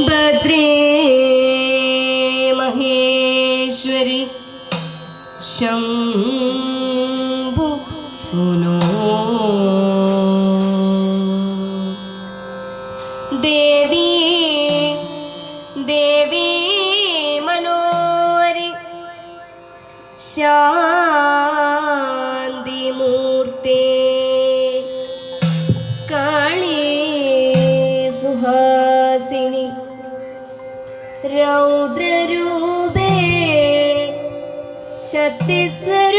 भद्रे महेश्वरि। शम्भु सुनो। देवी देवी मनोरि श्या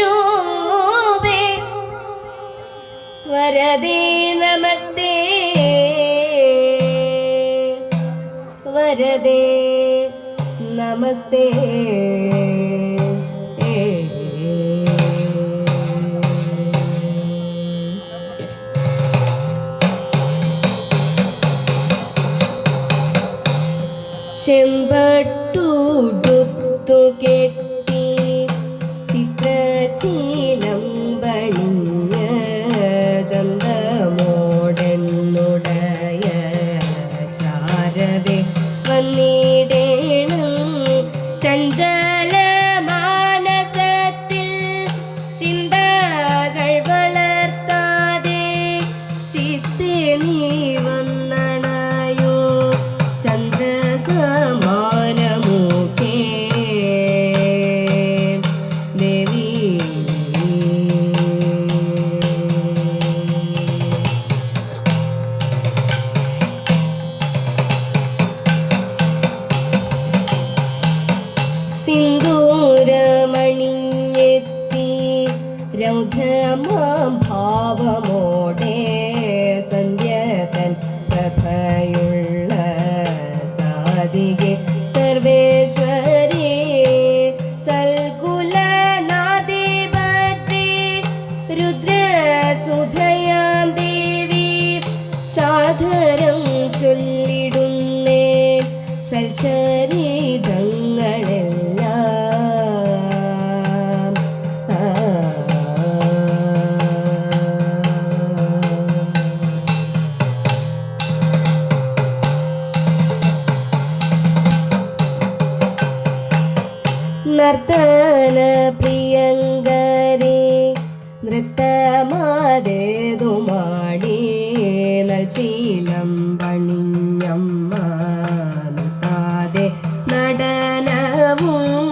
ശക്തിസ്വരൂപേ വരദേ നമസ്തേ വരദേ നമസ്തേ. ചെമ്പട്ടുടുത്തു കെട്ടി ചിത്രശീലം പണിഞ്ഞ ചന്തമോടെന്നുടയ ചാരവേ വന്നിടേണം. ചഞ്ചല മാനസത്തിൽ ചിന്തകൾ വളർത്താതെ ചിത്തേ നീ രൗദ്രമാം ഭാവമോടെ സന്ധ്യതൻ പ്രഭയുള്ള സാധികെ സർവേശ്വരി സൽകുലനാദി ഭദ്രേ രുദ്രസുധയാം ദേവി സാധരം ചൊല്ലിടുന്നേ സൽചരിതങ്ങളെല്ലാം നർത്തന പ്രിയങ്കരേ നൃത്തമാതേതുമാടി നൽചീലം പണിഞ്ഞമ്മ നടനവും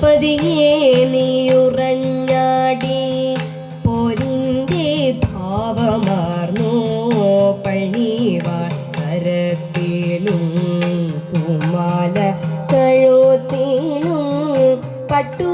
പതിയെ നീയുറഞ്ഞാടി പോരിന്റെ ഭാവമാർന്നു പണിവാൾ കരത്തിലും കുമാല കഴുത്തിലും പട്ടു